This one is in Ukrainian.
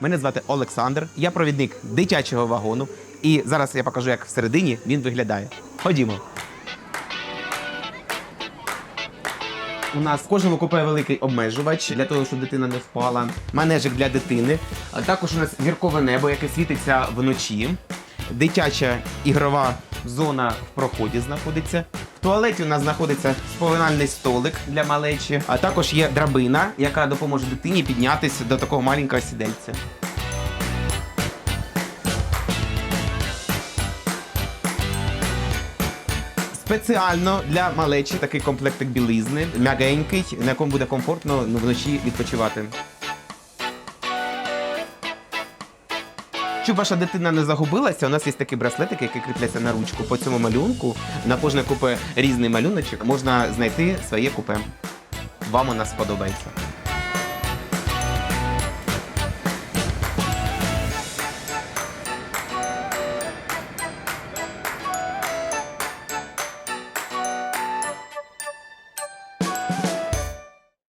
Мене звати Олександр, я провідник дитячого вагону. І зараз я покажу, як всередині він виглядає. Ходімо. У нас в кожному купе великий обмежувач для того, щоб дитина не впала. Манежик для дитини. А також у нас зіркове небо, яке світиться вночі. Дитяча ігрова зона в проході знаходиться. Туалеті у нас знаходиться сповинальний столик для малечі, а також є драбина, яка допоможе дитині піднятися до такого маленького сідельця. Спеціально для малечі такий комплектик білизни, м'ягенький, на якому буде комфортно ну, вночі відпочивати. Щоб ваша дитина не загубилася, у нас є такі браслетики, які кріпляться на ручку по цьому малюнку. На кожне купе різний малюночок. Можна знайти своє купе. Вам у нас сподобається.